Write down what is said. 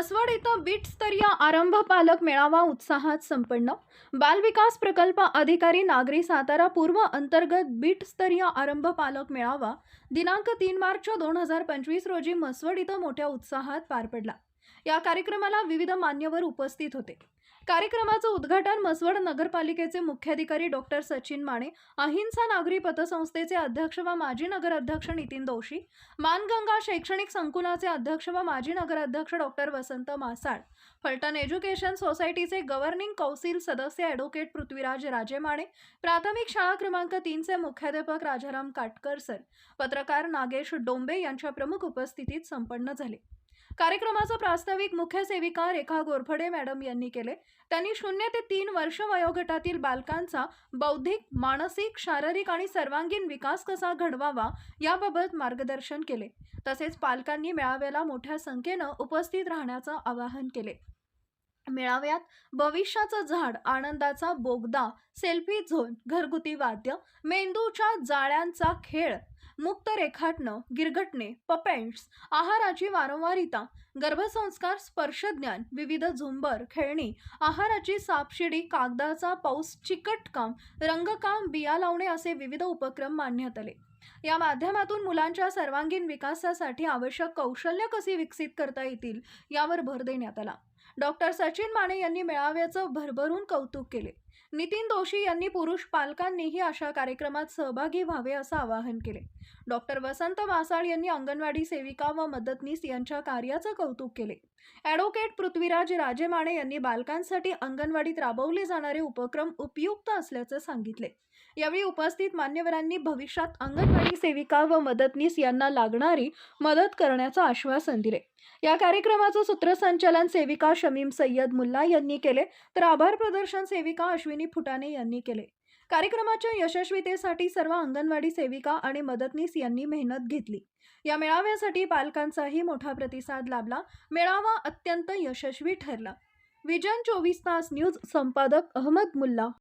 म्हसवड इथं बीटस्तरीय आरंभ पालक मेळावा उत्साहात संपन्न. बालविकास प्रकल्प अधिकारी नागरी सातारा पूर्व अंतर्गत बीटस्तरीय आरंभ पालक मेळावा दिनांक तीन मार्च दोन हजार पंचवीस रोजी म्हसवड इथं मोठ्या उत्साहात पार पडला. या कार्यक्रमाला विविध मान्यवर उपस्थित होते. कार्यक्रमाचं उद्घाटन मसवड नगरपालिकेचे मुख्याधिकारी डॉक्टर सचिन माने अहिंसा नागरी पतसंस्थेचे अध्यक्ष व माजी नगराध्यक्ष नितीन दोशी मानगंगा शैक्षणिक संकुलाचे अध्यक्ष व माजी नगराध्यक्ष डॉक्टर वसंत मासाळ फलटण एज्युकेशन सोसायटीचे गव्हर्निंग कौन्सिल सदस्य ॲडव्होकेट पृथ्वीराज राजेमाने प्राथमिक शाळा क्रमांक तीनचे मुख्याध्यापक राजाराम काटकर सर पत्रकार नागेश डोंबे यांच्या प्रमुख उपस्थितीत संपन्न झाले. कार्यक्रमाचं प्रास्ताविक मुख्य सेविका रेखा गोरफडे मॅडम यांनी केले. त्यांनी शून्य ते तीन वर्ष वयोगटातील बालकांचा बौद्धिक मानसिक शारीरिक आणि सर्वांगीण विकास कसा घडवावा याबाबत मार्गदर्शन केले. तसेच पालकांनी मेळाव्याला मोठ्या संख्येनं उपस्थित राहण्याचं आवाहन केले. मेळाव्यात भविष्याचं झाड आनंदाचा बोगदा सेल्फी झोन घरगुती वाद्य मेंदूच्या जाळ्यांचा खेळ मुक्त रेखाटणं गिरगटणे पपेंट्स आहाराची वारंवारिता गर्भसंस्कार स्पर्शज्ञान विविध झुंबर खेळणी आहाराची सापशिडी कागदाचा पाऊस चिकटकाम रंगकाम बिया लावणे असे विविध उपक्रम मांडण्यात आले या माध्यमातून मुलांच्या सर्वांगीण विकासासाठी आवश्यक कौशल्य कशी विकसित करता येतील यावर भर देण्यात आला. डॉक्टर सचिन माने यांनी मेळाव्याचं भरभरून कौतुक केले. नितीन दोशी यांनी पुरुष पालकांनीही अशा कार्यक्रमात सहभागी व्हावे असं आवाहन केले. डॉक्टर वसंत मासाळ यांनी अंगणवाडी सेविका व मदतनीस यांच्या कार्याचं कौतुक केले. ॲडव्होकेट पृथ्वीराज राजेमाने यांनी बालकांसाठी अंगणवाडीत राबवले जाणारे उपक्रम उपयुक्त असल्याचं सांगितले. यावेळी उपस्थित मान्यवरांनी भविष्यात अंगणवाडी सेविका व मदतनीस यांना लागणारी मदत करण्याचं आश्वासन दिले. या कार्यक्रमाचं सूत्रसंचालन सेविका सेविका शमीम सय्यद मुल्ला यांनी केले. तर आभार प्रदर्शन सेविका अश्विनी फुटाणे यांनी केले. कार्यक्रमाच्या यशस्वीतेसाठी सर्व अंगणवाडी सेविका आणि मदतनीस यांनी मेहनत घेतली. या मेळाव्यासाठी पालकांचाही मोठा प्रतिसाद लाभला. मेळावा अत्यंत यशस्वी ठरला. विजन चोवीस तास न्यूज संपादक अहमद मुल्ला